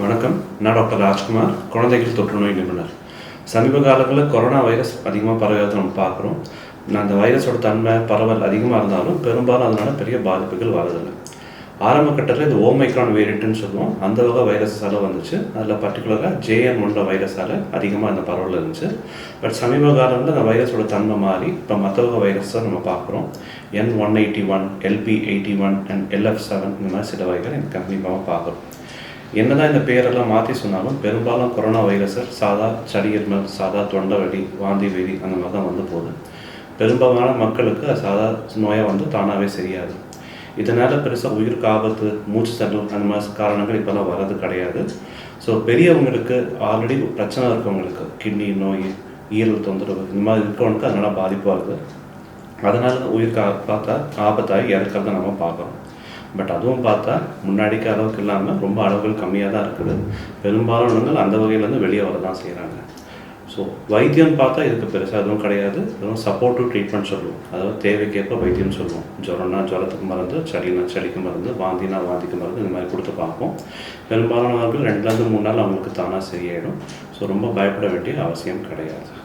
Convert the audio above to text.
வணக்கம். நான் டாக்டர் ராஜ்குமார். குழந்தைகள் தொற்றுநோய் நிபுணர். சமீப காலங்களில் கொரோனா வைரஸ் அதிகமாக பரவுவதை நம்ம பார்க்குறோம். நான் அந்த வைரஸோட தன்மை பரவல் அதிகமாக இருந்தாலும் பெரும்பாலும் அதனால் பெரிய பாதிப்புகள் வரதில்லை ஆரம்ப கட்டத்தில் இது ஓமைக்ரான் வேரியண்ட்னு சொல்லுவோம். அந்த வகை வைரஸால் வந்துச்சு. அதில் பர்டிகுலராக ஜேஎன் ஒன்ற வைரஸால் அதிகமாக அந்த பரவல் இருந்துச்சு. பட் சமீப காலங்களில் அந்த வைரஸோட தன்மை மாறி இப்போ மற்ற வகை வைரஸை நம்ம பார்க்குறோம். N one eighty one LP eighty one and LF seven இந்த மாதிரி சில வகைகள் எனக்கு கண்டிப்பாக பார்க்குறோம். என்னதான் இந்த பேரெல்லாம் மாற்றி சொன்னாலும் பெரும்பாலும் கொரோனா வைரஸை சாதா சளி இருமல் சாதா தொண்டை வலி வாந்தி வெறி அந்த மாதிரி தான் வந்து போகுது. பெரும்பாலான மக்களுக்கு அது சாதா நோயாக வந்து தானாகவே சரியாது. இதனால் பெருசாக உயிருக்கு ஆபத்து மூச்சு தள்ளல் அந்த மாதிரி காரணங்கள் இப்போல்லாம் வர்றது கிடையாது. ஸோ பெரியவங்களுக்கு ஆல்ரெடி பிரச்சனை இருக்கவங்களுக்கு கிட்னி நோய் ஈரல் தொந்தரவு இந்த மாதிரி இருக்கவங்களுக்கு அதனால் பாதிப்பு வருது அதனால உயிருக்கு பார்த்தா ஆபத்தாகி இறக்கிறத நம்ம பார்க்குறோம் பட் அதுவும் பார்த்தா முன்னாடிக்கு அளவுக்கு இல்லாமல் ரொம்ப அளவுகள் கம்மியாக தான் இருக்குது. பெரும்பாலானவங்கள் அந்த வகையிலேருந்து வெளியே வர தான் செய்கிறாங்க ஸோ வைத்தியம் பார்த்தா இதுக்கு பெருசாக எதுவும் கிடையாது. வெறும் சப்போர்ட்டிவ் ட்ரீட்மெண்ட் சொல்லுவோம். அதாவது தேவைக்கேற்ப வைத்தியம் சொல்லுவோம். ஜுரம்னா ஜுரத்துக்கு மருந்து சளினா சளிக்கு மருந்து வாந்தினா வாந்திக்கு மருந்து இந்த மாதிரி கொடுத்து பார்ப்போம். பெரும்பாலானவர்கள் ரெண்டுலேருந்து மூணு நாள் அவங்களுக்கு தானாக சரியாயிடும். ஸோ ரொம்ப பயப்பட வேண்டிய அவசியம் கிடையாது.